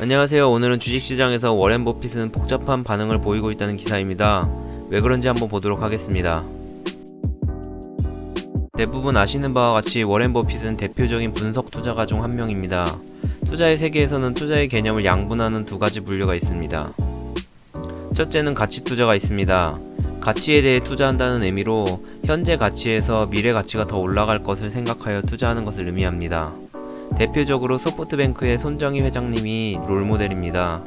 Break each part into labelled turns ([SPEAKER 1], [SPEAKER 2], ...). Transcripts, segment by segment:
[SPEAKER 1] 안녕하세요. 오늘은 주식시장에서 워렌 버핏은 복잡한 반응을 보이고 있다는 기사입니다. 왜 그런지 한번 보도록 하겠습니다. 대부분 아시는 바와 같이 워렌 버핏은 대표적인 분석 투자가 중 한 명입니다. 투자의 세계에서는 투자의 개념을 양분하는 두 가지 분류가 있습니다. 첫째는 가치 투자가 있습니다. 가치에 대해 투자한다는 의미로 현재 가치에서 미래 가치가 더 올라갈 것을 생각하여 투자하는 것을 의미합니다. 대표적으로 소프트뱅크의 손정희 회장님이 롤모델입니다.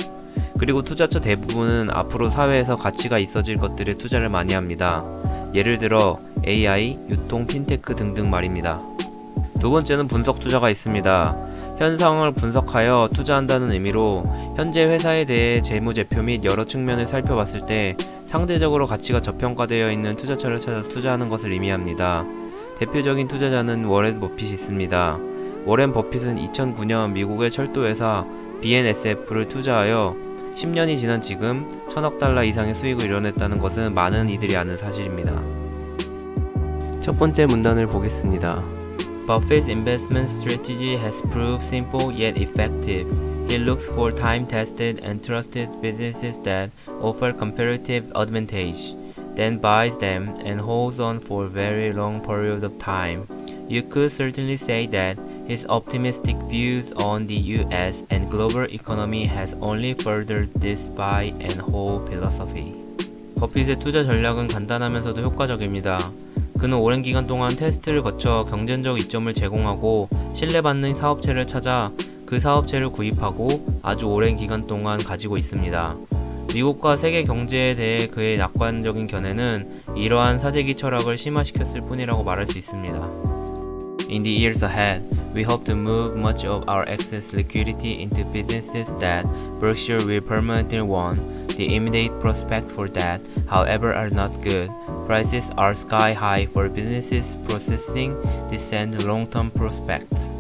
[SPEAKER 1] 그리고 투자처 대부분은 앞으로 사회에서 가치가 있어질 것들에 투자를 많이 합니다. 예를 들어 AI, 유통, 핀테크 등등 말입니다. 두 번째는 분석 투자가 있습니다. 현상을 분석하여 투자한다는 의미로 현재 회사에 대해 재무제표 및 여러 측면을 살펴봤을 때 상대적으로 가치가 저평가되어 있는 투자처를 찾아 투자하는 것을 의미합니다. 대표적인 투자자는 워렌 버핏이 있습니다. 워렌 버핏은 2009년 미국의 철도 회사 BNSF를 투자하여 10년이 지난 지금 천억 달러 이상의 수익을 이뤄냈다는 것은 많은 이들이 아는 사실입니다. 첫 번째 문단을 보겠습니다. Buffett's investment strategy has proved simple yet effective. He looks for time-tested and trusted businesses that offer comparative advantage, then buys them and holds on for a very long period of time. You could certainly say that his optimistic views on the US and global economy has only furthered this buy and hold philosophy. 버핏의 투자 전략은 간단하면서도 효과적입니다. 그는 오랜 기간 동안 테스트를 거쳐 경쟁적 이점을 제공하고 신뢰받는 사업체를 찾아 그 사업체를 구입하고 아주 오랜 기간 동안 가지고 있습니다. 미국과 세계 경제에 대해 그의 낙관적인 견해는 이러한 사재기 철학을 심화시켰을 뿐이라고 말할 수 있습니다. In the years ahead, we hope to move much of our excess liquidity into businesses that Berkshire will permanently own. The immediate prospect for that, however, are not good. Prices are sky high for businesses processing this and long-term prospects.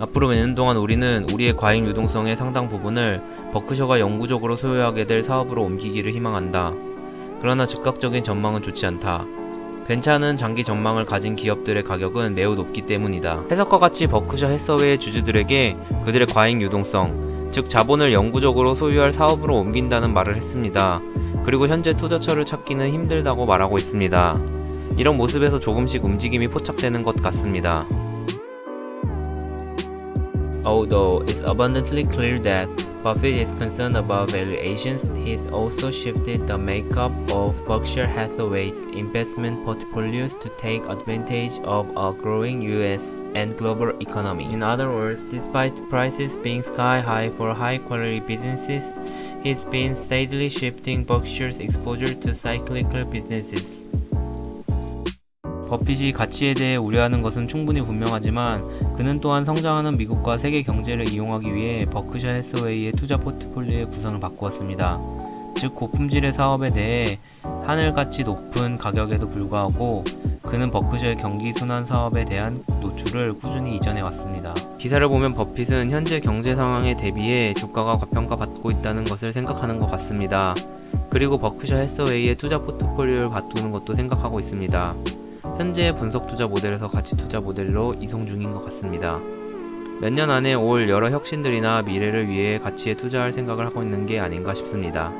[SPEAKER 1] 앞으로 몇 년 동안 우리는 우리의 과잉 유동성의 상당 부분을 버크셔가 영구적으로 소유하게 될 사업으로 옮기기를 희망한다. 그러나 즉각적인 전망은 좋지 않다. 괜찮은 장기 전망을 가진 기업들의 가격은 매우 높기 때문이다. 해석과 같이 버크셔 해서웨이의 주주들에게 그들의 과잉 유동성, 즉 자본을 영구적으로 소유할 사업으로 옮긴다는 말을 했습니다. 그리고 현재 투자처를 찾기는 힘들다고 말하고 있습니다. 이런 모습에서 조금씩 움직임이 포착되는 것 같습니다. Although it's abundantly clear that Buffett is concerned about valuations, he's also shifted the makeup of Berkshire Hathaway's investment portfolios to take advantage of a growing US and global economy. In other words, despite prices being sky high for high quality businesses, he's been steadily shifting Berkshire's exposure to cyclical businesses. 버핏이 가치에 대해 우려하는 것은 충분히 분명하지만 그는 또한 성장하는 미국과 세계 경제를 이용하기 위해 버크셔 해스웨이의 투자 포트폴리오의 구성을 바꾸었습니다. 즉 고품질의 사업에 대해 하늘같이 높은 가격에도 불구하고 그는 버크셔의 경기 순환 사업에 대한 노출을 꾸준히 이전해 왔습니다. 기사를 보면 버핏은 현재 경제 상황에 대비해 주가가 과평가받고 있다는 것을 생각하는 것 같습니다. 그리고 버크셔 해스웨이의 투자 포트폴리오를 바꾸는 것도 생각하고 있습니다. 현재 분석 투자 모델에서 가치 투자 모델로 이송 중인 것 같습니다. 몇 년 안에 올 여러 혁신들이나 미래를 위해 가치에 투자할 생각을 하고 있는 게 아닌가 싶습니다.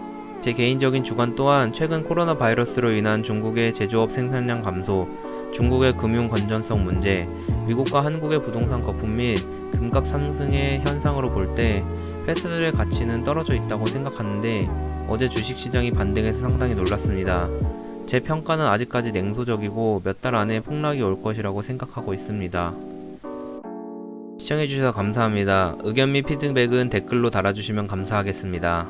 [SPEAKER 1] 제 개인적인 주관 또한 최근 코로나 바이러스로 인한 중국의 제조업 생산량 감소, 중국의 금융 건전성 문제, 미국과 한국의 부동산 거품 및 금값 상승의 현상으로 볼 때 패스들의 가치는 떨어져 있다고 생각하는데 어제 주식시장이 반등해서 상당히 놀랐습니다. 제 평가는 아직까지 냉소적이고 몇 달 안에 폭락이 올 것이라고 생각하고 있습니다. 시청해주셔서 감사합니다. 의견 및 피드백은 댓글로 달아주시면 감사하겠습니다.